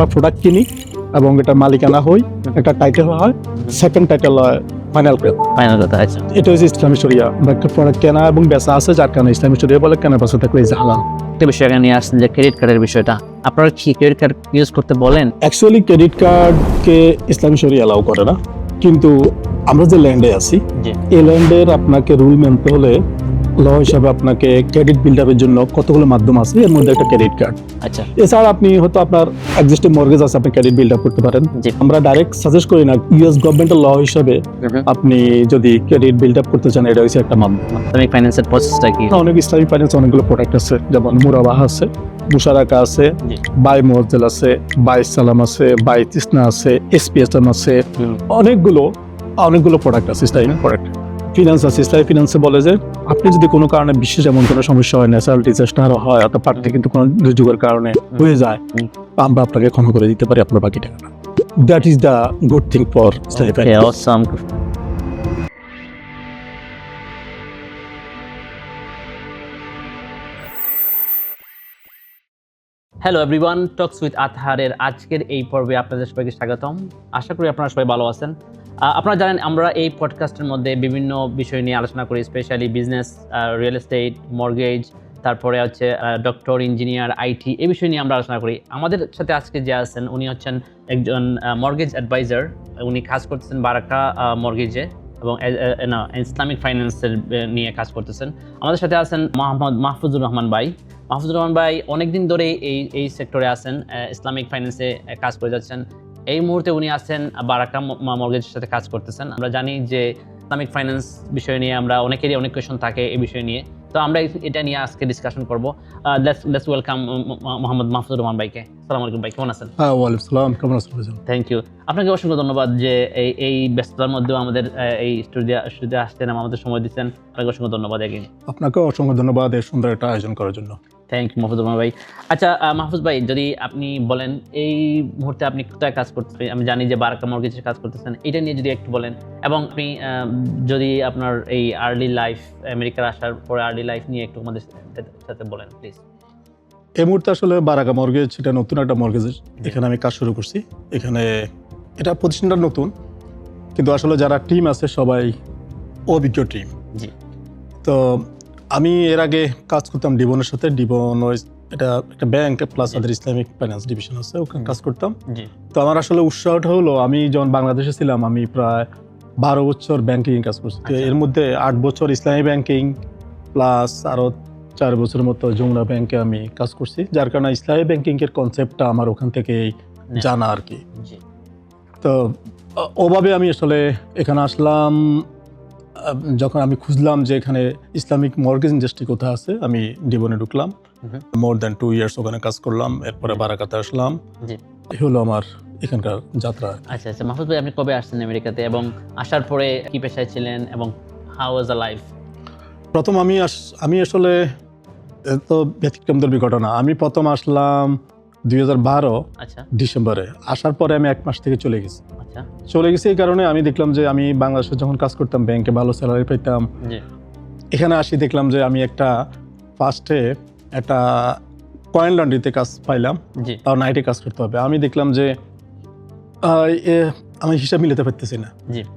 আমরা প্রোডাক্ট কিনি এবং এটা মালিকানা হই একটা টাইটেল হয় সেকেন্ড টাইটেল হয় ফাইনাল ফাইনাল কথা আচ্ছা। এটা হচ্ছে ইসলামী শরিয়া। একটা প্রোডাক্ট কেনা এবং বেচা আছে যার কারণে ইসলামী শরিয়া বলে কেনা বেচা থাকলে এই যে হালাল একটা বিষয় নিয়ে আসছেন যে ক্রেডিট কার্ডের বিষয়টা। আপনারা কি ক্রেডিট কার্ড ইউজ করতে বলেন? অ্যাকচুয়ালি ক্রেডিট কার্ডকে ইসলামী শরিয়া অ্যালাউ করে না। কিন্তু আমরা যে ল্যান্ডে আছি এই ল্যান্ডের আপনাকে রুল মানতে হলে ল হিসাবে আপনাকে ক্রেডিট বিল্ড আপের জন্য কতগুলো মাধ্যম আছে? এর মধ্যে একটা ক্রেডিট কার্ড আচ্ছা। এছাড়া আপনি হয়তো আপনার এক্সিস্টিং মর্গেজ আছে আপনি ক্রেডিট বিল্ড আপ করতে পারেন। আমরা ডাইরেক্ট সাজেস্ট করি না ইউএস গভর্নমেন্টের ল হিসাবে আপনি যদি ক্রেডিট বিল্ড আপ করতে চান এটা হচ্ছে একটা মাধ্যম। ইসলামিক ফাইন্যান্সের প্রসেসটা কি? অনেক ইসলামিক ফাইন্যান্স অনেকগুলো প্রোডাক্ট আছে যেমন মুরাবাহ আছে মুশারাকা আছে বাই মোয়াজ্জেল আছে বাই সালাম আছে বাই তিসনা আছে এসপিএসএম আছে। অনেকগুলো অনেকগুলো প্রোডাক্ট আছে ইসলামিক প্রোডাক্ট ফিনান্স আছে ইসলামিক ফিনান্সে বলে যে আপনি যদি কোনো কারণে বিশেষ এমন কোনো সমস্যা হয় ন্যাচারাল ডিজাস্টার হয় অথবা পার্টি কিন্তু কোনো দুর্যোগের কারণে হয়ে যায় আমরা আপনাকে ক্ষমা করে দিতে পারি আপনার বাকি টাকাটা that is the good thing for hello everyone talks with আতহারের আজকের এই পর্বে আপনাদের সবাইকে স্বাগতম। আশা করি আপনারা সবাই ভালো আছেন। আপনারা জানেন, আমরা এই পডকাস্টের মধ্যে বিভিন্ন বিষয় নিয়ে আলোচনা করি specially business real estate mortgage তারপরে হচ্ছে ডক্টর ইঞ্জিনিয়ার আইটি এই বিষয় নিয়ে আমরা আলোচনা করি। আমাদের সাথে আজকে যে আছেন, উনি হচ্ছেন একজন মর্গেজ অ্যাডভাইজার উনি কাজ করতেছেন বারাকা মর্গেজে এবং ইসলামিক ফাইন্যান্সের নিয়ে কাজ করতেছেন। আমাদের সাথে আছেন মোহাম্মদ মাহফুজুর রহমান ভাই। মাহফুজুর রহমান ভাই অনেকদিন ধরে এই এই সেক্টরে আছেন ইসলামিক ফাইন্যান্সে কাজ করে যাচ্ছেন। এই মুহূর্তে উনি আছেন, বারাকা মর্গেজের সাথে কাজ করতেছেন। আমরা জানি যে ইসলামিক ফাইন্যান্স বিষয় নিয়ে আমরা অনেকেরই অনেক কোয়েশন থাকে এই বিষয় নিয়ে। তো আমরা এটা নিয়ে আজকে ডিসকাশন করব। লেটস ওয়েলকাম মোহাম্মদ মাহফুজুর রহমান ভাইকে। সালাম আলাইকুম ভাই কেমন আছেন? হ্যাঁ ওয়ালাইকুম সালাম কেমন আছেন? থ্যাংক ইউ আপনাকে অসংখ্য ধন্যবাদ যে এই এই ব্যস্ততার মধ্যেও আমাদের এই স্টুডিও স্টুডিও আসছেন এবং আমাদের সময় দিচ্ছেন। আপনাকে অসংখ্য ধন্যবাদ এগিয়ে। আপনাকেও অসংখ্য ধন্যবাদ এই সুন্দর একটা আয়োজন করার জন্য। থ্যাংক ইউ মাহফুজ রহমান ভাই। আচ্ছা মাহফুজ ভাই যদি আপনি বলেন এই মুহূর্তে আপনি কোথায় কাজ করতেছেন আমি জানি যে বারাকা মর্গেজের কাজ করতেছেন এটা নিয়ে যদি একটু বলেন এবং আপনি যদি আপনার এই আর্লি লাইফ আমেরিকার আসার পরে আর্লি লাইফ নিয়ে একটু আমাদের সাথে- সাথে বলেন প্লিজ এই মুহূর্তে আসলে বারাকা মর্গেজ এটা নতুন একটা মর্গেজ এখানে আমি কাজ শুরু করছি। এখানে এটা প্রতিষ্ঠানটা নতুন কিন্তু আসলে যারা টিম আছে সবাই অভিজ্ঞ টিম জি। তো আমি এর আগে কাজ করতাম ডিবনের সাথে। ডিবন ওই- এটা একটা ব্যাংক প্লাস। তাদের ইসলামিক ফাইন্যান্স ডিভিশন আছে ওখানে কাজ করতাম। তো আমার আসলে উৎসাহটা হলো আমি যখন বাংলাদেশে ছিলাম আমি প্রায় বারো বছর ব্যাংকিং কাজ করছি। তো আচ্ছা। এর মধ্যে আট বছর ইসলামী ব্যাংকিং প্লাস আরও চার বছরের মতো যমুনা ব্যাংকে আমি কাজ করছি যার কারণে ইসলামী ব্যাংকিং এর কনসেপ্টটা আমার ওখান থেকেই না। জানা আর কি। তো ওভাবে আমি আসলে এখানে আসলাম যখন আমি খুঁজলাম যে এখানে ইসলামিক মর্গেজ ইন্ডাস্ট্রি কোথায় আছে আমি ডিবনে ঢুকলাম। মোর দ্যান টু ইয়ার্স ওখানে কাজ করলাম এরপরে বারাকাতে আসলাম। এই হলো আমার এখানকার যাত্রা আচ্ছা আচ্ছা। মাহফুজ ভাই আপনি কবে আসছেন আমেরিকাতে এবং আসার পরে কি পেশায় ছিলেন এবং হাউ ওয়াজ আ লাইফ প্রথম আমি আস- আমি আসলে তো ব্যতিক্রম ধর্মী ঘটনা। আমি প্রথম আসলাম দুই হাজার বারো আচ্ছা। ডিসেম্বরে। আসার পরে আমি এক মাস থেকে চলে গেছি। আচ্ছা। চলে গেছি এই কারণে আমি দেখলাম যে আমি বাংলাদেশে যখন কাজ করতাম ব্যাংকে ভালো স্যালারি পেতাম এখানে আসি দেখলাম যে আমি একটা ফার্স্টে একটা কয়েন লন্ড্রিতে কাজ পাইলাম। তাও নাইটে কাজ করতে হবে। আমি দেখলাম যে এ, আমি হিসাব মিলাতে পারতেছি না।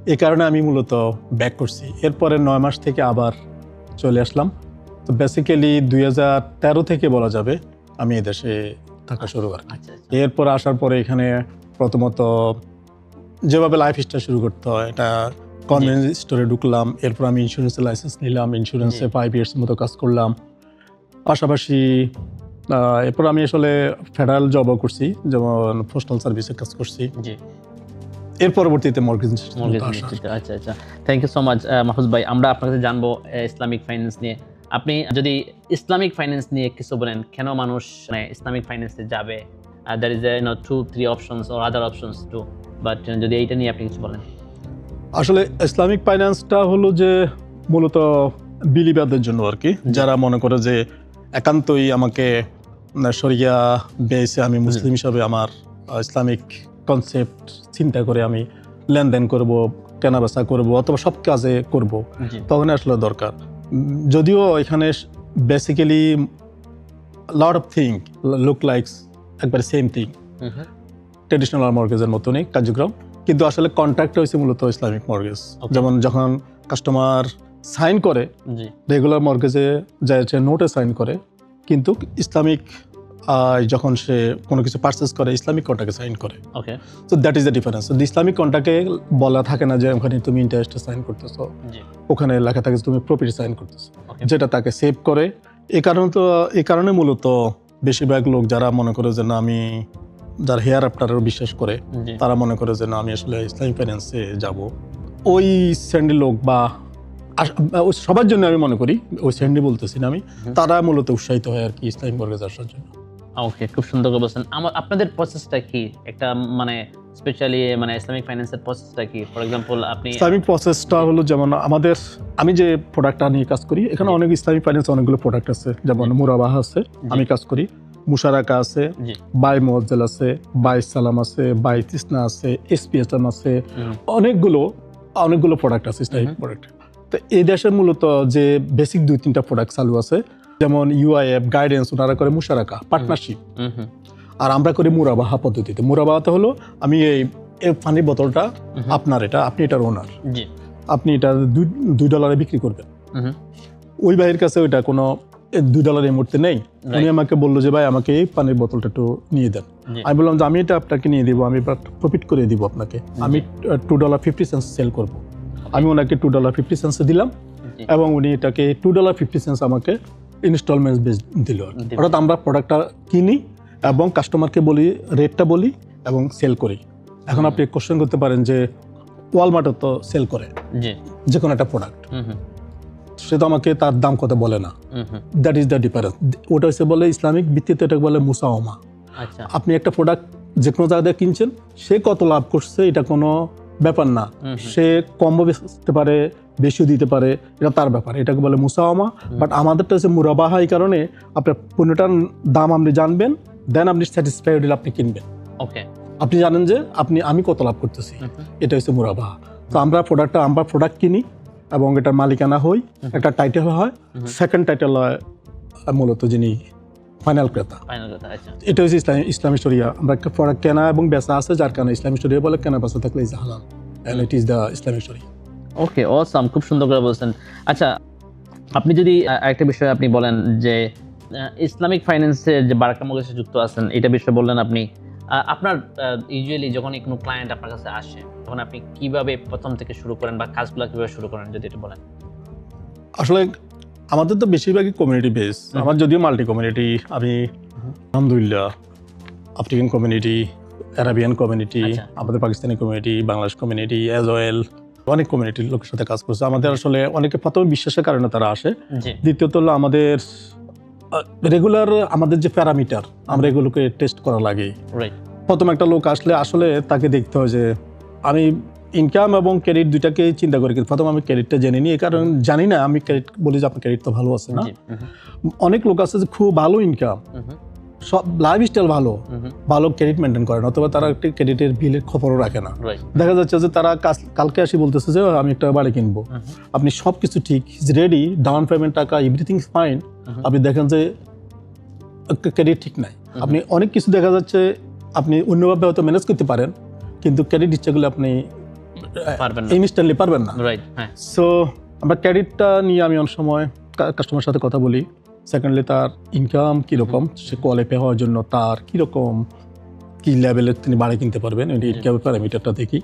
এই কারণে আমি মূলত ব্যাক করছি। এরপরে নয় মাস থেকে আবার চলে আসলাম। তো বেসিক্যালি দুই হাজার তেরো থেকে বলা যাবে আমি এদেশে থাকা শুরু করি আচ্ছা আচ্ছা। এরপর আসার পরে এখানে প্রথমত যেভাবে লাইফ স্টাইল শুরু করতে হয় এটা কনভেন্স স্টোরে ঢুকলাম এরপর আমি ইন্স্যুরেন্সের লাইসেন্স নিলাম ইন্স্যুরেন্সে ফাইভ ইয়ার্সের মতো কাজ করলাম। পাশাপাশি এরপর আমি আসলে ফেডারেল জবও করছি যেমন পোস্টাল সার্ভিসে কাজ করছি। এর পরবর্তীতে মর্গেজ আচ্ছা আচ্ছা। Thank you so much Mahfuz ভাই। আমরা আপনার কাছে জানব ইসলামিক ফাইন্যান্স নিয়ে। আপনি যদি ইসলামিক ফাইন্যান্স নিয়ে কিছু বলেন কেন মানুষ মানে ইসলামিক ফাইন্যান্সে যাবে? There is no two three options or other options too but যদি এইটা নিয়ে আপনি কিছু বলেন। আসলে ইসলামিক ফাইন্যান্সটা হলো যে মূলত বিলিবাদের জন্য আর কি। যারা মনে করে যে একান্তই আমাকে সরিয়া শরিয়া বেসে আমি মুসলিম হিসাবে আমার ইসলামিক কনসেপ্ট চিন্তা করে আমি লেনদেন করব কেনাবেচা করব অথবা সব কাজে করব তখন আসলে দরকার। যদিও এখানে basically lot of thing look likes একবারে সেম থিং ট্রেডিশনাল মর্গেজের মতনই কার্যক্রম কিন্তু আসলে কন্ট্রাক্ট হয়েছে মূলত ইসলামিক মর্গেজ যেমন যখন কাস্টমার সাইন করে রেগুলার মর্গেজে যাচ্ছে নোটে সাইন করে কিন্তু ইসলামিক যখন সে কোনো কিছু পারচেস করে ইসলামিক কন্ট্রাক্টে সাইন করে। ওকে তো that is the difference Islamic কন্ট্রাক্টে বলা থাকে না যে ওখানে তুমি ইন্টারেস্টে সাইন করতেছো। ওখানে লেখা থাকে তুমি প্রফিট সাইন করতেছো। যেটা তাকে সেভ করে। এই কারণে তো এই কারণে মূলত বেশিরভাগ লোক যারা মনে করে যে না আমি যারা হেয়ার আফটারও বিশ্বাস করে তারা মনে করে যে না আমি আসলে ইসলামিক ফাইন্যান্সে যাব। ওই শ্রেণির লোক বা সবার জন্য আমি মনে করি ওই শ্রেণি বলতেছি না আমি তারা মূলত উৎসাহিত হয় আর কি ইসলামিক বর্গে আসার জন্য। ওকে খুব সুন্দর করে বলছেন। আমার আপনাদের প্রসেসটা কি? একটা মানে স্পেশালি মানে ইসলামিক ফাইন্যান্সের প্রসেসটা কি? ফর এক্সাম্পল আপনি ইসলামিক প্রসেসটা হলো যেমন আমাদের আমি যে প্রোডাক্টটা নিয়ে কাজ করি এখানে অনেক ইসলামিক ফাইন্যান্স অনেকগুলো প্রোডাক্ট আছে। যেমন মুরাবাহা আছে আমি কাজ করি। মুশারাকা আছে বাই মোয়াজ্জেল আছে বাই সালাম আছে বাই তিসনা আছে এসপিএসএম আছে। অনেকগুলো অনেকগুলো প্রোডাক্ট আছে ইসলামিক প্রোডাক্ট তো এই দেশের মূলত যে বেসিক দুই তিনটা প্রোডাক্ট চালু আছে যেমন ইউআইএফ গাইডেন্স ওনারা করে মুশারাকা পার্টনারশিপ আর আমরা করি মুরাবাহা পদ্ধতিতে। মুরাবাহাতে হলো আমি এই পানির বোতলটা আপনার এটা আপনি এটার ওনার আপনি এটা দুই ডলারে বিক্রি করবেন। ওই ভাইয়ের কাছে ওইটা কোনো দুই ডলার এই মুহূর্তে নেই। উনি আমাকে বলল যে ভাই আমাকে এই পানির বোতলটা একটু নিয়ে দেন। আমি বললাম যে আমি এটা আপনাকে নিয়ে দিব আমি প্রফিট করে দিব আপনাকে। আমি two dollar fifty cents sell করব। আমি ওনাকে টু ডলার ফিফটি সেন্সে দিলাম এবং উনি এটাকে টু ডলার ফিফটি সেন্স আমাকে ইনস্টলমেন্ট বেস দিল। অর্থাৎ আমরা প্রোডাক্টটা কিনি এবং কাস্টমারকে বলি রেটটা বলি এবং সেল করি। এখন আপনি কোশ্চেন করতে পারেন যে ওয়ালমার্টও তো সেল করে যে কোনো একটা প্রোডাক্ট সে তো আমাকে তার দাম কত বলে না। দ্যাট ইজ দ্য ডিফারেন্স ওটা হচ্ছে বলে ইসলামিক ভিত্তিতে এটাকে বলে মুসাওমা। আচ্ছা। আপনি একটা প্রোডাক্ট যে কোনো জায়গা থেকে কিনছেন সে কত লাভ করছে এটা কোনো ব্যাপার না। সে কম বেচতে পারে বেশিও দিতে পারে এটা তার ব্যাপার এটাকে বলে মুসাওয়ামা। বাট আমাদেরটা হচ্ছে মুরাবাহা এই কারণে আপনার পণ্যটার দাম আপনি জানবেন দেন আপনি স্যাটিসফাইড হলে আপনি কিনবেন। ওকে আপনি জানেন যে আপনি আমি কত লাভ করতেছি। এটা হচ্ছে মুরাবাহা। তো আমরা প্রোডাক্টটা আমরা প্রোডাক্ট কিনি এবং এটার মালিকানা হই একটা টাইটেল হয় সেকেন্ড টাইটেল হয় মূলত যিনি ফাইনাল ক্রেতা আচ্ছা। এটা হচ্ছে ইসলামী ইসলামী শরিয়া। আমরা একটা প্রোডাক্ট কেনা এবং বেচা আছে যার কারণে ইসলামী শরিয়া বলে কেনা বেচা থাকলে ইজ হালাল। ইট ইজ দ্য ইসলামী শরিয়া ওকে অসাম খুব সুন্দর করে বলছেন আচ্ছা আপনি যদি একটা বিষয় আপনি বলেন যে ইসলামিক ফাইন্যান্সে যে বারাকা সাথে যুক্ত আছেন এটা বিষয়ে বললেন আপনি আপনার ইউজুয়ালি যখন কোনো ক্লায়েন্ট আপনার কাছে আসে তখন আপনি কীভাবে প্রথম থেকে শুরু করেন বা কাজগুলো কীভাবে শুরু করেন যদি এটা বলেন আসলে আমাদের তো বেশিরভাগই কমিউনিটি বেস আমার যদিও মাল্টি কমিউনিটি আমি হুম। আলহামদুলিল্লাহ আফ্রিকান কমিউনিটি অ্যারাবিয়ান কমিউনিটি। আমাদের Pakistani community Bangladesh community as well অনেক কমিউনিটির লোকের সাথে কাজ করছে। আমাদের আসলে অনেকে প্রথমে বিশ্বাসের কারণে তারা আসে। দ্বিতীয়ত হলো আমাদের রেগুলার আমাদের যে প্যারামিটার আমরা এগুলোকে টেস্ট করা লাগে। প্রথম একটা লোক আসলে আসলে তাকে দেখতে হয় যে আমি ইনকাম এবং ক্রেডিট দুইটাকে চিন্তা করি কিন্তু প্রথম আমি ক্রেডিটটা জেনে নিই। কারণ জানি না আমি ক্রেডিট বলি যে আপনার ক্রেডিট তো ভালো আছে না। অনেক লোক আছে যে খুব ভালো ইনকাম সব লাইফ স্টাইল ভালো ভালো ক্রেডিট মেনটেন করে না অথবা তারা একটি ক্রেডিটের বিলের খবরও রাখে না। দেখা যাচ্ছে যে তারা কালকে আসি বলতেছে যে আমি একটা বাড়ি কিনবো। আপনি সব কিছু ঠিক ইজ রেডি ডাউন পেমেন্ট টাকা এভরিথিং ফাইন আপনি দেখেন যে ক্রেডিট ঠিক নাই। আপনি অনেক কিছু দেখা যাচ্ছে আপনি অন্যভাবে হয়তো ম্যানেজ করতে পারেন কিন্তু ক্রেডিট ইচ্ছাগুলো আপনি পারবেন ইনস্ট্যান্টলি পারবেন না। রাইট হ্যাঁ। সো আমরা ক্রেডিটটা নিয়ে আমি অনেক সময় কাস্টমার সাথে কথা বলি। সেকেন্ডলি তার ইনকাম কীরকম? সে কোয়ালিফাই হওয়ার জন্য তার কীরকম? কী লেভেলের তিনি বাড়ি কিনতে পারবেন? ইনকামের প্যারামিটারটা দেখি?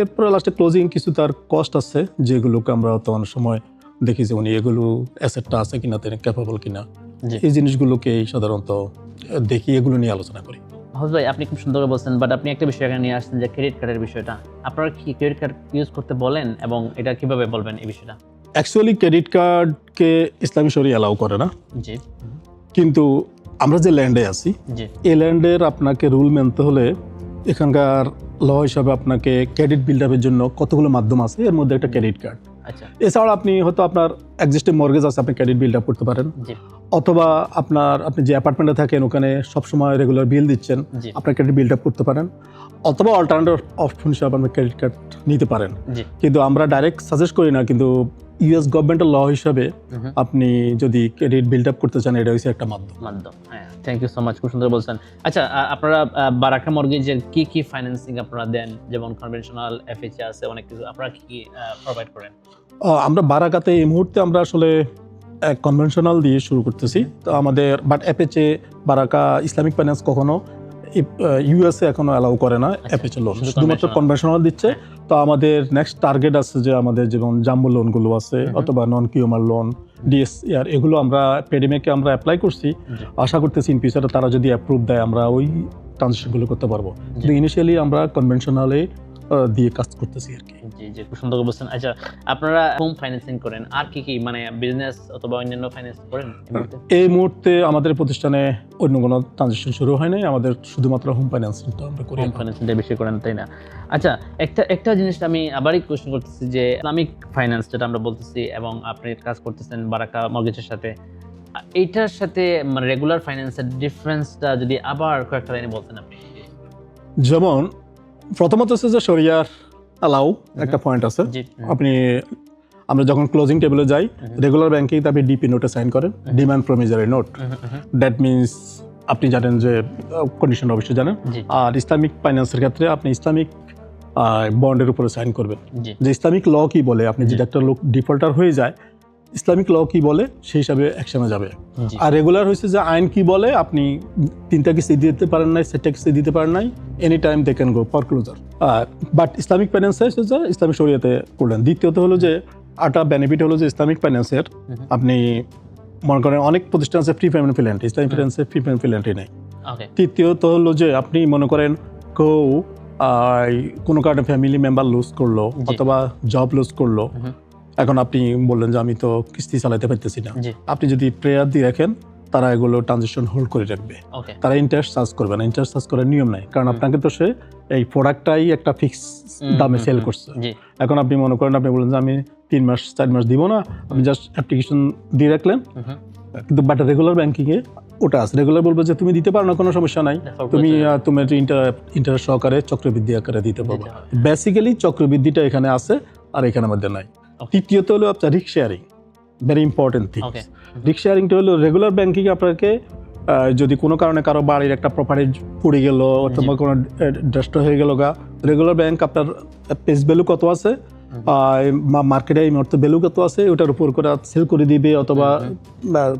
এরপরে লাস্টে ক্লোজিং কিছু তার কস্ট আছে যেগুলোকে আমরা তো অনেক সময় দেখি যে উনি এগুলো অ্যাসেটটা আছে কিনা তিনি ক্যাপাবল কিনা। এই জিনিসগুলোকেই সাধারণত দেখি এগুলো নিয়ে আলোচনা করি। হাউস ভাই আপনি খুব সুন্দর বলছেন বাট আপনি একটা বিষয় এখানে নিয়ে আসছেন যে ক্রেডিট কার্ডের বিষয়টা। আপনারা কি ক্রেডিট কার্ড ইউজ করতে বলেন এবং এটা কীভাবে বলবেন এই বিষয়টা? অ্যাকচুয়ালি ক্রেডিট কার্ডকে ইসলামী শরী অ্যালাউ করে না। জি। কিন্তু আমরা যে ল্যান্ডে আছি এই ল্যান্ডের আপনাকে রুল মানতে হলে এখানকার ল হিসাবে আপনাকে ক্রেডিট বিল্ড আপের জন্য কতগুলো মাধ্যম আছে এর মধ্যে একটা ক্রেডিট কার্ড আচ্ছা। এছাড়া আপনি হয়তো আপনার এক্সিস্টিং মর্গেজ আছে আপনি ক্রেডিট বিল্ড আপ করতে পারেন। অথবা আপনার আপনি যে অ্যাপার্টমেন্টে থাকেন ওখানে সবসময় রেগুলার বিল দিচ্ছেন আপনার ক্রেডিট বিল্ড আপ করতে পারেন। অথবা অল্টারনেটিভ অপশন হিসাবে আপনি ক্রেডিট কার্ড নিতে পারেন। কিন্তু আমরা ডাইরেক্ট সাজেস্ট করি না কিন্তু ইউএস গভর্নমেন্টের ল হিসাবে আপনি যদি ক্রেডিট বিল্ড আপ করতে চান এটা হচ্ছে একটা মাধ্যম। মাধ্যম হ্যাঁ। থ্যাংক ইউ সো মাচ খুব সুন্দর বলছেন। আচ্ছা আপনারা বারাকা মর্গেজের কি কি ফাইন্যান্সিং আপনারা দেন? যেমন কনভেনশনাল এফএইচ আছে অনেক কিছু। আপনারা কি কি প্রোভাইড করেন? আমরা বারাকাতে এই মুহূর্তে আমরা আসলে কনভেনশনাল দিয়ে শুরু করতেছি। তো আমাদের বাট অ্যাপেচে বারাকা ইসলামিক ফাইন্যান্স কখনো ইউএসএ এখনও অ্যালাউ করে না অ্যাপেচে লোন শুধুমাত্র। কনভেনশনাল দিচ্ছে। তো আমাদের নেক্সট টার্গেট আছে যে আমাদের যেমন জাম্বু লোনগুলো আছে অথবা নন কিউমার লোন ডিএসআর এগুলো আমরা পেডিমেকে আমরা অ্যাপ্লাই করছি। আশা করতেছি ইন ফিউচারে তারা যদি অ্যাপ্রুভ দেয় আমরা ওই ট্রানজেকশনগুলো করতে পারব। কিন্তু ইনিশিয়ালি আমরা কনভেনশনালে দিয়ে কাজ করতেছি আর কি। জি জি খুব সুন্দর বলছেন। আচ্ছা আপনারা হোম ফাইন্যান্সিং করেন? আর কি কি মানে বিজনেস অথবা অন্যান্য ফাইন্যান্স করেন? এই মুহূর্তে? আমাদের প্রতিষ্ঠানে অন্য কোনো ট্রানজেকশন শুরু হয় নাই। আমাদের শুধুমাত্র হোম ফাইন্যান্সিংটা আমরা করি হোম ফাইন্যান্সিংটা বেশি করেন তাই না? আচ্ছা একটা একটা জিনিস আমি আবারই কোশ্চেন করতেছি যে ইসলামিক ফাইন্যান্স যেটা আমরা বলতেছি এবং আপনি কাজ করতেছেন বারাকা মর্গেজের সাথে এইটার সাথে মানে রেগুলার ফাইন্যান্সের ডিফারেন্সটা যদি আবার কয়েকটা লাইনে বলতেন আপনি। যেমন প্রথমত হচ্ছে যে শরিয়ার অ্যালাউ একটা পয়েন্ট আছে। আপনি আমরা যখন ক্লোজিং টেবিলে যাই রেগুলার ব্যাংকেই আপনি ডিপি নোটে সাইন করেন demand promissory note that means আপনি জানেন যে কন্ডিশন অবশ্যই জানেন। আর ইসলামিক ফাইন্যান্সের ক্ষেত্রে আপনি ইসলামিক বন্ডের উপরে সাইন করবেন। যে ইসলামিক ল কি বলে? আপনি যদি একটা লোক ডিফল্টার হয়ে যায় ইসলামিক ল কি বলে সেই হিসাবে অ্যাকশনে যাবে। আর রেগুলার হয়েছে যে আইন কি বলে আপনি তিনটা কিস্তি দিতে পারেন নাই সেটা কিস্তি দিতে পারেন নাই any time they can go for closure but Islamic finance যে ইসলামিক শরিয়াতে করলেন। দ্বিতীয়ত হলো যে আটা বেনিফিট হলো যে ইসলামিক ফাইন্যান্সের আপনি মনে করেন অনেক প্রতিষ্ঠান আছে ফ্রি পেমেন্ট ফিল্যান্টি ইসলামিক হুম। ফাইন্যান্সের ফ্রি পেমেন্ট ফিল্যান্টি নেই। তৃতীয়ত হলো যে আপনি মনে করেন কেউ কোনো কারণে ফ্যামিলি মেম্বার লুজ করল অথবা জব লুজ করল। এখন আপনি বললেন যে আমি তো কিস্তি চালাতে পারতেছি না। আপনি যদি প্রেয়ার দিয়ে রাখেন তারা এগুলো ট্রানজেকশন হোল্ড করে রাখবে। তারা ইন্টারেস্ট চার্জ করবে না। ইন্টারেস্ট চার্জ করার নিয়ম নাই। কারণ আপনাকে তো সে এই প্রোডাক্টটাই একটা ফিক্স দামে সেল করছে। এখন আপনি মনে করেন আপনি বলেন যে আমি তিন মাস চার মাস দিব না। আপনি জাস্ট অ্যাপ্লিকেশন দিয়ে রাখলেন। কিন্তু বাট রেগুলার ব্যাংকিংয়ে ওটা আছে। রেগুলার বলবে যে তুমি দিতে পারো না কোনো সমস্যা নাই। তুমি তোমার ইন্টারেস্ট সহকারে চক্রবৃদ্ধি আকারে দিতে পারব। বেসিক্যালি চক্রবৃদ্ধিটা এখানে আছে আর এখানে আমাদের নাই. তৃতীয়ত হলো আপনার রিক্স শেয়ারিং ভেরি ইম্পর্টেন্ট থিং রিক্স শেয়ারিংটা হলো রেগুলার ব্যাংকিং আপনাকে যদি কোনো কারণে কারও বাড়ির একটা প্রপার্টি পড়ে গেল অথবা কোনো ড্রেস্ট হয়ে গেল গা রেগুলার ব্যাংক আপনার পেস ভ্যালু কত আছে মার্কেটে এই মুহূর্তে ভ্যালু কত আছে ওটার উপর করে সেল করে দিবে অথবা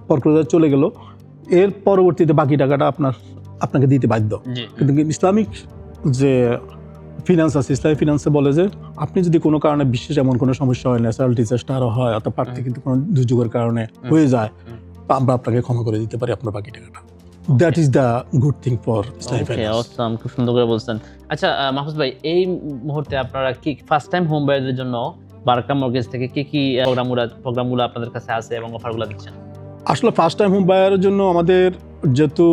পরক্লোজার চলে গেল এর পরবর্তীতে বাকি টাকাটা আপনার আপনাকে দিতে বাধ্য কিন্তু ইসলামিক যে ফিনান্স আছে ইসলামিক ফিনান্সে বলে যে আপনি যদি কোনো কারণে বিশেষ এমন কোনো সমস্যা হয় ন্যাচারাল ডিজাস্টার হয় অথবা প্রাকৃতিক কোনো দুর্যোগের কারণে হয়ে যায়। আমরা আপনাকে ক্ষমা করে দিতে পারি আপনার বাকি টাকাটা। That is the good thing for awesome খুব সুন্দর করে বলছেন। আচ্ছা মাহফুজ ভাই এই মুহূর্তে আপনারা কি ফার্স্ট টাইম হোম বায়ারদের জন্য বারাকা মর্গেজ থেকে কি কি প্রোগ্রামগুলো প্রোগ্রামগুলো আপনাদের কাছে আছে এবং অফারগুলো দিচ্ছেন? আসলে ফার্স্ট টাইম হোম বায়ারের জন্য আমাদের যেহেতু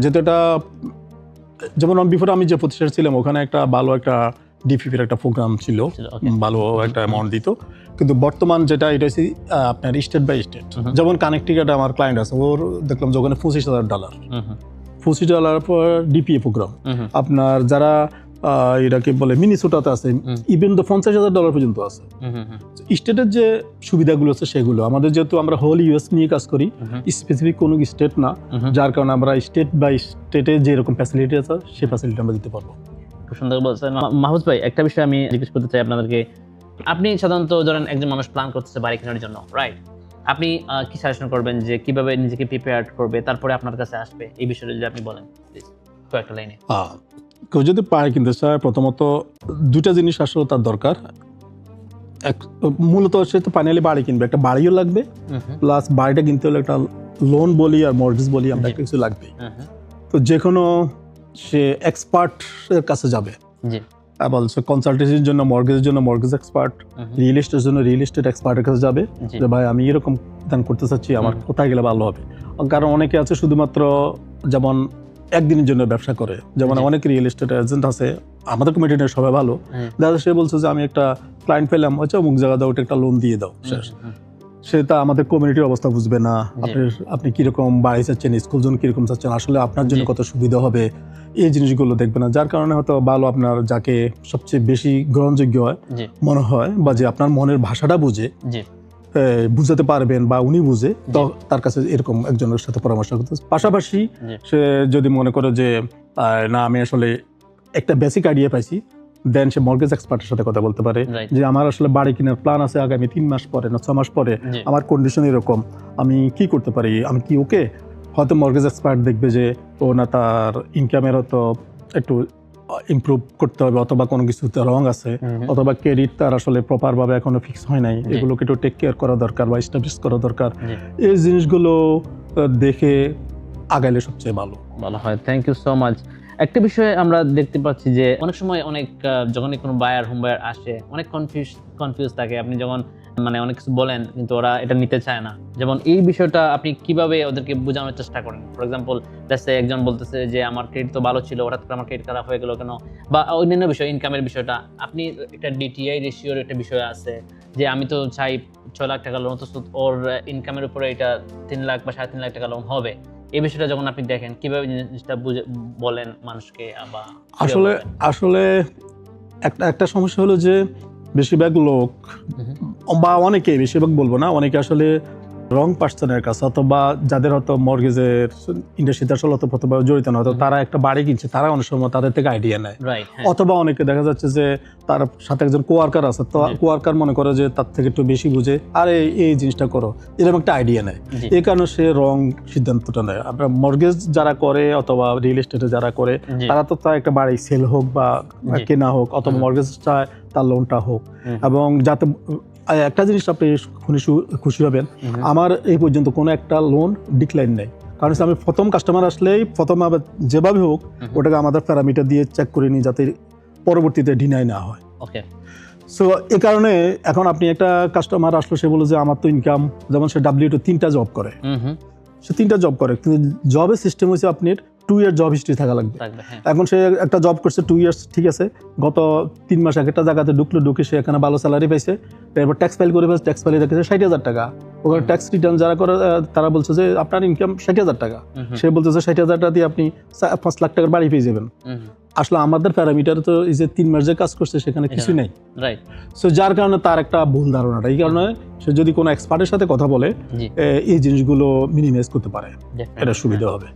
যেহেতু এটা যেমন বিফোর আমি যে প্রতিষ্ঠানে ছিলাম ওখানে একটা ভালো একটা ডিপিপির একটা প্রোগ্রাম ছিল। ভালো একটা অ্যামাউন্ট দিত। কিন্তু বর্তমান যেটা এটা হচ্ছে আপনার স্টেট বাই স্টেট। যেমন কানেকটিকাটা আমার ক্লায়েন্ট আছে ওর দেখলাম যে ওখানে পঁচিশ হাজার ডলার পঁচিশ ডলার পর ডিপিএ প্রোগ্রাম আপনার যারা এটাকে বলে মিনিসোটাতে আছে। ইভেন তো পঞ্চাশ হাজার ডলার পর্যন্ত আছে। স্টেটের যে সুবিধাগুলো আছে সেগুলো আমাদের যেহেতু আমরা হোল ইউএস নিয়ে কাজ করি স্পেসিফিক কোনো স্টেট না। যার কারণে আমরা স্টেট বাই স্টেটে যে রকম ফ্যাসিলিটি আছে সেই ফ্যাসিলিটি আমরা দিতে পারব। সুন্দর বলছেন। মা- মাহফুজ ভাই একটা বিষয় আমি জিজ্ঞেস করতে চাই আপনাদেরকে। আপনি সাধারণত ধরেন একজন মানুষ প্ল্যান করতেছে বাড়ি কেনার জন্য রাইট আপনি কি সাজেশন করবেন যে কীভাবে নিজেকে প্রিপেয়ার করবে তারপরে আপনার কাছে আসবে? এই বিষয়ে যদি আপনি বলেন প্লিজ কয়েকটা লাইনে কেউ যদি পায় কিনতে চায় প্রথমত দুটা জিনিস আসলে তার দরকার। এক মূলত সে তো ফাইনালি বাড়ি কিনবে একটা বাড়িও লাগবে প্লাস বাড়িটা কিনতে হলে একটা লোন বলি আর মর্গেজ বলি আমরা কিছু লাগবে। তো যে কোনো সে এক্সপার্টের কাছে যাবে। জি। বলছে কনসালটেন্সির জন্য মর্গেজের জন্য মর্গেজ এক্সপার্ট রিয়েল এস্টেটের জন্য রিয়েল এস্টেট এক্সপার্টের কাছে যাবে। যে ভাই আমি এরকম দান করতে চাচ্ছি আমার কোথায় গেলে ভালো হবে? কারণ অনেকে আছে শুধুমাত্র যেমন একদিনের জন্য ব্যবসা করে। যেমন অনেক রিয়েল এস্টেট এজেন্ট আছে আমাদের কমিটির সবাই ভালো। দাদা সে বলছে যে আমি একটা ক্লায়েন্ট পেলাম আচ্ছা অমুক জায়গা দাও একটা লোন দিয়ে দাও শেষ। সে তা আমাদের কমিউনিটির অবস্থা বুঝবে না। আপনার আপনি কীরকম বাড়ি চাচ্ছেন স্কুল জোন কীরকম চাচ্ছেন আসলে আপনার জন্য কত সুবিধা হবে এই জিনিসগুলো দেখবে না। যার কারণে হয়তো ভালো আপনার যাকে সবচেয়ে বেশি গ্রহণযোগ্য হয় মনে হয় বা যে আপনার মনের ভাষাটা বুঝে বুঝাতে পারবেন বা উনি বুঝে তো তার কাছে এরকম একজনের সাথে পরামর্শ করতে পাশাপাশি সে যদি মনে করে যে না আমি আসলে একটা বেসিক আইডিয়া পাইছি দেন সে মর্গেজ এক্সপার্টের সাথে কথা বলতে পারে। যে আমার আসলে বাড়ি কেনার প্ল্যান আছে আগামী তিন মাস পরে না ছ মাস পরে আমার কন্ডিশন এরকম আমি কি করতে পারি? আমি কি ওকে? হয়তো মর্গেজ এক্সপার্ট দেখবে যে ও না তার ইনকামের হয়তো একটু ইমপ্রুভ করতে হবে অথবা কোনো কিছুতে রং আছে অথবা ক্রেডিট তার আসলে প্রপার ভাবে এখনও ফিক্স হয় নাই এগুলোকে একটু টেক কেয়ার করা দরকার বা এস্টাবলিশ করা দরকার। এই জিনিসগুলো দেখে আগাইলে সবচেয়ে ভালো। ভালো হয়। থ্যাংক ইউ সো মাচ একটা বিষয়ে আমরা দেখতে পাচ্ছি যে অনেক সময় অনেক যখনই কোনো বায়ার হোম বায়ার আসে অনেক কনফিউজ কনফিউজ থাকে। আপনি যখন মানে অনেক কিছু বলেন কিন্তু ওরা এটা নিতে চায় না। যেমন এই বিষয়টা আপনি কীভাবে ওদেরকে বোঝানোর চেষ্টা করেন? ফর এক্সাম্পল দেশে একজন বলতেছে যে আমার ক্রেডিট তো ভালো ছিল হঠাৎ করে আমার ক্রেডিট খারাপ হয়ে গেল কেন? বা অন্যান্য বিষয় ইনকামের বিষয়টা। আপনি একটা ডিটিআই রেশিওর একটা বিষয় আছে যে আমি তো চাই ছয় লাখ টাকা লোন তো ওর ইনকামের উপরে এটা তিন লাখ বা সাড়ে তিন লাখ টাকা লোন হবে। এই বিষয়টা যখন আপনি দেখেন কীভাবে জিনিসটা বুঝে বলেন মানুষকে বা আসলে আসলে একটা একটা সমস্যা হলো যে বেশিরভাগ লোক বা অনেকে বেশিরভাগ বলব না অনেকে আসলে রং পার্সনের কাছে অথবা যাদের হয়তো মর্গেজের ইন্ডাস্ট্রিতে আসলে অতপ্রতভাবে জড়িত না হয়তো তারা একটা বাড়ি কিনছে তারা অনেক সময় তাদের থেকে আইডিয়া নেয়। হ্যাঁ। অথবা অনেকে দেখা যাচ্ছে যে তার সাথে একজন কোয়ার্কার আছে তো কোয়ার্কার মনে করে যে তার থেকে একটু বেশি বুঝে আর এই- জিনিসটা করো। এরকম একটা আইডিয়া নেয়। এই কারণে সে রং সিদ্ধান্তটা নেয়। আমরা মর্গেজ যারা করে অথবা রিয়েল এস্টেটে যারা করে তারা তো তার একটা বাড়ি সেল হোক বা কেনা হোক অথবা হুম। মর্গেজ চায় তার লোনটা হোক। এবং যাতে একটা জিনিস আপনি খুশি খুশি হবেন আমার এই পর্যন্ত কোনো একটা লোন ডিক্লাইন নেই। কারণ আমি প্রথম কাস্টমার আসলেই প্রথম আবার যেভাবে হোক ওটাকে আমাদের প্যারামিটার দিয়ে চেক করে নিই যাতে পরবর্তীতে ডিনাই না হয়। ওকে সো এই কারণে এখন আপনি একটা কাস্টমার আসলো সে বলে যে আমার তো ইনকাম যেমন সে ডাব্লিউ তিনটা জব করে। সে তিনটা জব করে কিন্তু জবের সিস্টেম হচ্ছে আপনার টু ইয়ার জব হিস্ট্রি থাকা লাগবে। হ্যাঁ। এখন সে একটা জব করছে টু ইয়ার্স ঠিক আছে। গত তিন মাস একটা জায়গাতে ঢুকলো ঢুকে সে এখানে ভালো স্যালারি পাইছে। এরপর ট্যাক্স ফাইল করে ফেলছে ট্যাক্স ফাইলে দেখেছে ষাট হাজার টাকা। ওখানে ট্যাক্স রিটার্ন যারা করে তারা বলছে যে আপনার ইনকাম ষাট হাজার টাকা। সে বলতেছে ষাট হাজার টাকা দিয়ে আপনি পাঁচ লাখ টাকার বাড়ি পেয়ে যাবেন। আসলে আমাদের প্যারামিটার তো এই যে তিন মাস যে কাজ করছে সেখানে কিছু নেই। রাইট সো যার কারণে তার একটা ভুল ধারণাটা এই কারণে সে যদি কোনো এক্সপার্টের সাথে কথা বলে এই জিনিসগুলো মিনিমাইজ করতে পারে। এটা সুবিধা হ্যাঁ, হবে।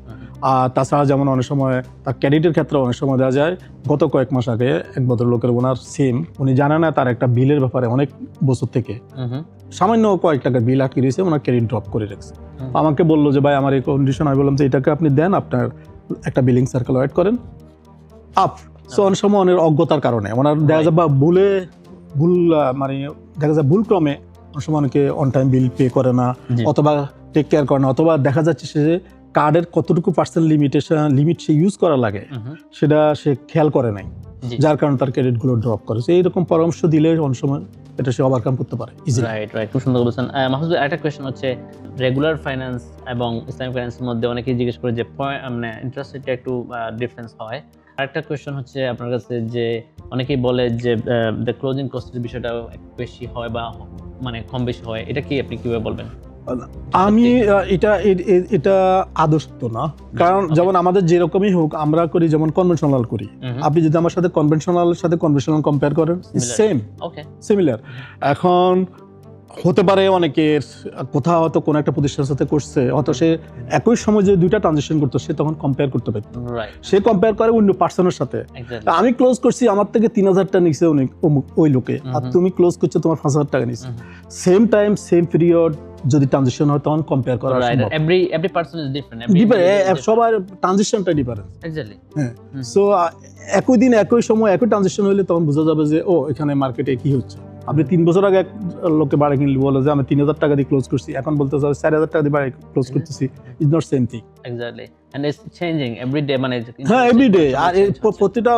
আর তাছাড়া যেমন অনেক সময় তার ক্রেডিটের ক্ষেত্রে অনেক সময় দেওয়া যায় গত কয়েক মাস আগে এক ভদ্রলোকের ওনার সিম উনি জানে না তার একটা বিলের ব্যাপারে অনেক বছর থেকে। সামান্য কয়েক টাকার বিল আটকে দিয়েছে ওনার ক্রেডিট ড্রপ করে রেখেছে। আমাকে বলল যে ভাই আমার এই কন্ডিশন আমি বললাম যে এটাকে আপনি দেন আপনার একটা বিলিং সার্কেল ওয়েট করেন। আপ সো অনেক সময় অনেক অজ্ঞতার কারণে ওনার দেখা যায় বা ভুলে ভুল মানে দেখা যায় ভুল ক্রমে অনেক সময় অনেকে অন টাইম বিল পে করে না অথবা টেক কেয়ার করে না অথবা দেখা যাচ্ছে সে যে কার্ডের কতটুকু পার্সেন্ট লিমিটেশন লিমিট সে ইউজ করা লাগে সেটা সে খেয়াল করে নাই যার কারণে তার ক্রেডিটগুলো ড্রপ করে। So এইরকম পরামর্শ দিলে অনেক সময় এটা সে ওভারকাম করতে পারে রাইট রাইট খুব সুন্দর বলেছেন। ভাই, আরেকটা কোয়েশ্চেন হচ্ছে রেগুলার ফাইন্যান্স এবং ইসলামিক ফাইন্যান্সের মধ্যে অনেকেই জিজ্ঞেস করে যে মানে ইন্টারেস্ট রেটটা একটু ডিফারেন্স হয়। আরেকটা কোয়েশ্চেন হচ্ছে আপনার কাছে যে অনেকেই বলে যে দ্য ক্লোজিং কস্টের বিষয়টা বেশি হয় বা মানে কম বেশি হয়। এটা কি আপনি কীভাবে বলবেন? আমি এটা এটা আদর্শ না। কারণ যেমন আমাদের যেরকমই হোক আমরা করি যেমন কনভেনশনাল করি। আপনি যদি আমার সাথে কনভেনশনাল সাথে কনভেনশনাল কম্পেয়ার করেন. সেম সিমিলার এখন হতে পারে অনেকের কোথাও হয়তো কোনো একটা প্রতিষ্ঠানের সাথে করছে হয়তো সে একই সময় যে দুইটা ট্রানজেকশন করতো সে তখন কম্পেয়ার করতে পারে রাইট সে কম্পেয়ার করে অন্য পার্সনের সাথে। আমি ক্লোজ করছি আমার থেকে তিন হাজার টাকা নিচ্ছে ওই লোকে। আর তুমি ক্লোজ করছ তোমার পাঁচ হাজার টাকা নিচ্ছে সেম টাইম সেম পিরিয়ড যদি ট্রানজেকশন হয় তখন কম্পেয়ার করা সম্ভব। Every every person is different different সবার ট্রানজেকশনটা ডিফারেন্ট এক্স্যাক্টলি হ্যাঁ। সো একই দিন একই সময় একই ট্রানজেকশন হলে তখন বোঝা যাবে যে ও এখানে মার্কেটে কি হচ্ছে। আপনি তিন বছর আগে এক লোককে বাড়ি কিনলে বলে যে আমি তিন হাজার টাকা দিয়ে ক্লোজ করছি। এখন বলতে চাই চার হাজার টাকা দিয়ে বাড়ি ক্লোজ করতেছি is not same thing exactly and it's changing every day মানে হ্যাঁ এভরিডে আর প্রতিটা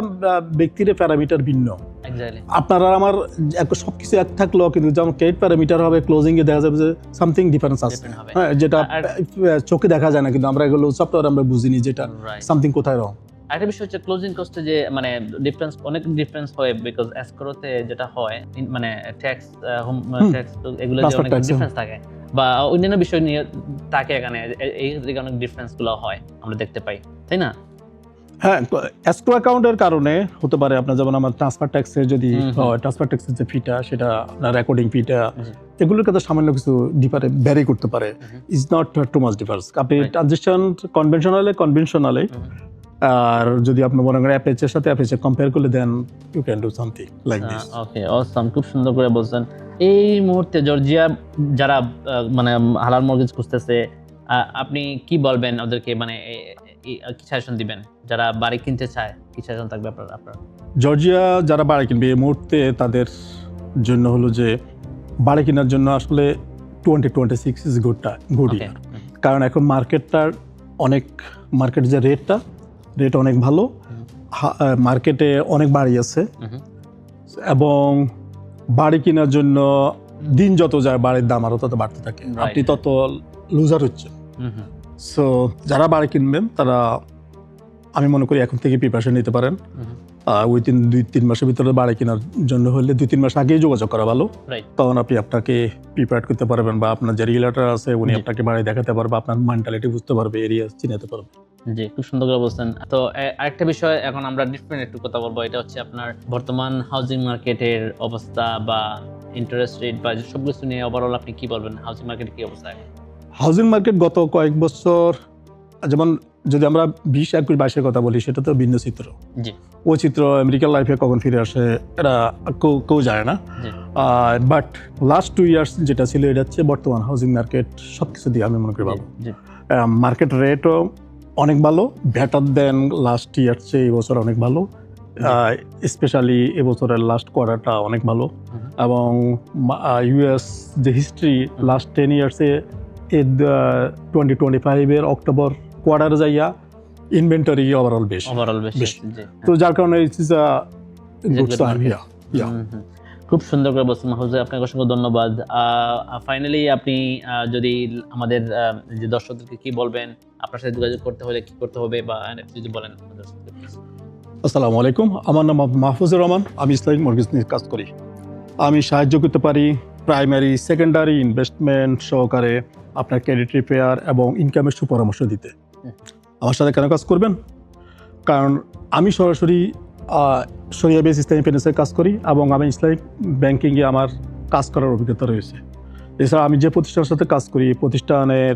ব্যক্তির প্যারামিটার ভিন্ন। এক্স্যাক্টলি আপনার আর আমার এক- সবকিছু এক থাকলেও কিন্তু যেমন ক্রেডিট প্যারামিটার হবে ক্লোজিং এ দেখা যাবে যে সামথিং ডিফারেন্স আছে। হ্যাঁ যেটা চোখে দেখা যায় না কিন্তু আমরা এগুলো সফটওয়্যার আমরা বুঝিনি যেটা সামথিং কোথায় রং আরেকটা বিষয় হচ্ছে ক্লোজিং কস্টে যে মানে ডিফারেন্স অনেক ডিফারেন্স হয় বিকজ এসকোরোতে যেটা হয় মানে ট্যাক্স হোম। ট্যাক্স এগুলো Transfer অনেক ডিফারেন্স থাকে বা অন্যান্য বিষয় নিয়ে থাকে এখানে এই দিকে অনেক ডিফারেন্সগুলো হয় আমরা দেখতে পাই তাই না হ্যাঁ এসক্রো অ্যাকাউন্টের কারণে হতে পারে আপনার যেমন আমার ট্রান্সফার ট্যাক্সের যদি। ট্রান্সফার ট্যাক্সের যে ফিটা সেটা আপনার রেকর্ডিং ফিটা। এগুলোর কাছে সামান্য কিছু ডিফারে ভ্যারি করতে পারে is not too much difference আপনি. ট্রানজেকশন কনভেনশনালে কনভেনশনালে। আর যদি আপনি মনে করেন অ্যাপেচ এর সাথে অ্যাপেচ কম্পেয়ার করলে then you can do something like this okay awesome খুব সুন্দর করে বলছেন। এই মুহূর্তে জর্জিয়া যারা মানে হালাল মর্গেজ খুঁজতেছে আপনি কি বলবেন ওদেরকে? মানে কি সাজেশন দিবেন? যারা বাড়ি কিনতে চায় কি সাজেশন থাকবে আপনার আপনার? জর্জিয়া যারা বাড়ি কিনবে এই মুহূর্তে তাদের জন্য হলো যে বাড়ি কেনার জন্য আসলে twenty twenty six is good good year কারণ এখন মার্কেটটার অনেক মার্কেট যে রেটটা রেট অনেক ভালো। মার্কেটে অনেক বাড়ি আছে। এবং বাড়ি কেনার জন্য দিন যত যায় বাড়ির দাম আরও তত বাড়তে থাকে। আপনি তত লুজার হচ্ছে সো যারা বাড়ি কিনবেন তারা আমি মনে করি এখন থেকে প্রিপারেশন নিতে পারেন। হুম। উইদিন দুই তিন মাসের ভিতরে বাড়ি কেনার জন্য হলে দুই তিন মাস আগেই যোগাযোগ করা ভালো। তখন আপনি আপনাকে প্রিপেয়ার করতে পারবেন বা আপনার যে রিলেটার আছে উনি আপনাকে বাড়ি দেখাতে পারবে আপনার মেন্টালিটি বুঝতে পারবে এরিয়া চিনাতে পারবে। জি খুব সুন্দর করে বলছেন। তো আরেকটা বিষয় এখন আমরা ডিফারেন্ট একটু কথা বলব এটা হচ্ছে আপনার বর্তমান হাউজিং মার্কেটের অবস্থা বা ইন্টারেস্ট রেট বা সব কিছু নিয়ে ওভারঅল আপনি কি বলবেন? হাউজিং মার্কেট কি অবস্থা? হাউজিং মার্কেট গত কয়েক বছর যেমন যদি আমরা বিশ একুশ বাইশের কথা বলি সেটা তো ভিন্ন চিত্র। ওই চিত্র আমেরিকার লাইফে কখন ফিরে আসে এটা কেউ যায় না। বাট লাস্ট টু ইয়ার্স যেটা ছিল এটা হচ্ছে বর্তমান হাউজিং মার্কেট সব কিছু দিয়ে আমি মনে করি জি মার্কেট রেটও অনেক ভালো বেটার দেন লাস্ট ইয়ার চেয়ে এই বছর অনেক ভালো। স্পেশালি এবছরের লাস্ট কোয়ার্টারটা অনেক ভালো। এবং ইউএস যে হিস্ট্রি লাস্ট টেন ইয়ার্সে এর টোয়েন্টি টোয়েন্টি ফাইভের অক্টোবর কোয়ার্টারে যাইয়া ইনভেন্টরি ওভারঅল বেশি। ওভারঅল বেশি। তো যার কারণে it's is a good sign yeah yeah. খুব সুন্দর করে বলছেন মাহফুজ আপনাকে অসংখ্য ধন্যবাদ। ফাইনালি আপনি যদি আমাদের যে দর্শকদেরকে কি বলবেন আপনার সাথে যোগাযোগ করতে হলে কি করতে হবে বা যদি বলেন আসসালামু আলাইকুম। আমার নাম মাহফুজুর রহমান। আমি ইসলামিক মর্গেজ নিয়ে কাজ করি। আমি সাহায্য করতে পারি প্রাইমারি সেকেন্ডারি ইনভেস্টমেন্ট সহকারে আপনার ক্রেডিট রিপেয়ার এবং ইনকামের সুপরামর্শ দিতে। আমার সাথে কেন কাজ করবেন? কারণ আমি সরাসরি সরিয়া বেস ইসলামিক ফাইন্যান্সের কাজ করি এবং আমি ইসলামিক ব্যাংকিংয়ে আমার কাজ করার অভিজ্ঞতা রয়েছে। এছাড়া আমি যে প্রতিষ্ঠানের সাথে কাজ করি প্রতিষ্ঠানের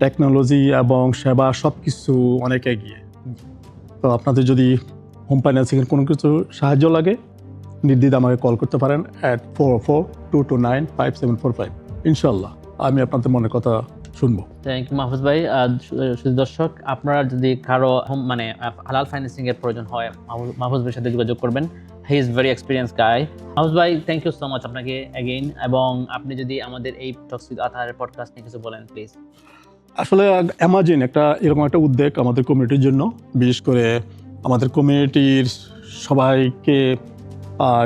টেকনোলজি এবং সেবা সব কিছু অনেক এগিয়ে। তো আপনাদের যদি হোম ফাইন্যান্সিংয়ের কোনো কিছু সাহায্য লাগে নির্দ্বিধ আমাকে কল করতে পারেন at four four two two nine five seven four five ইনশাল্লাহ আমি আপনাদের মনের কথা শুনব। থ্যাংক ইউ মাহফুজ ভাই। দর্শক আপনারা যদি কারও মানে হালাল ফাইন্যান্সিং এর প্রয়োজন হয় মাহফুজ- ভাইয়ের সাথে যোগাযোগ করবেন। He is very experience guy Mahfuz ভাই থ্যাংক ইউ সো মাচ আপনাকে অ্যাগেইন এবং আপনি যদি আমাদের এই টক্স উইথ আথারের পডকাস্ট নিয়ে কিছু বলেন প্লিজ আসলে অ্যামাজিন একটা এরকম একটা উদ্যোগ আমাদের কমিউনিটির জন্য। বিশেষ করে আমাদের কমিউনিটির সবাইকে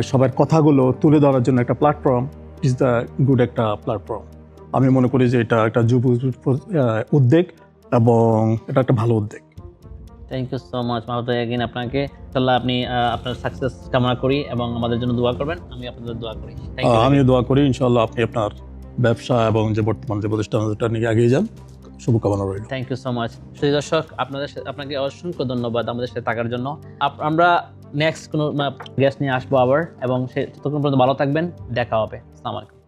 সবার কথাগুলো তুলে ধরার জন্য একটা প্ল্যাটফর্ম ইজ দ্য গুড একটা প্ল্যাটফর্ম আমি মনে করি যে এটা একটা যুব উদ্যোগ এবং এটা একটা ভালো উদ্যোগ। থ্যাংক ইউ সো মাচ ভাই অ্যাগেইন আপনাকে। ইনশাল্লাহ আপনি আপনার সাকসেস কামনা করি এবং আমাদের জন্য দোয়া করবেন। আমি আপনাদের দোয়া করি। আমিও দোয়া করি ইনশাল্লাহ আপনি আপনার ব্যবসা এবং যে বর্তমান যে প্রতিষ্ঠানটা নিয়ে এগিয়ে যান শুভকামনা রইল। থ্যাংক ইউ সো মাচ সেই দর্শক আপনাদের সাথে- আপনাকে অসংখ্য ধন্যবাদ আমাদের সাথে থাকার জন্য। আমরা নেক্সট কোনো গেস্ট নিয়ে আসব আবার এবং সে ততক্ষণ পর্যন্ত ভালো থাকবেন। দেখা হবে। আসসালামু আলাইকুম।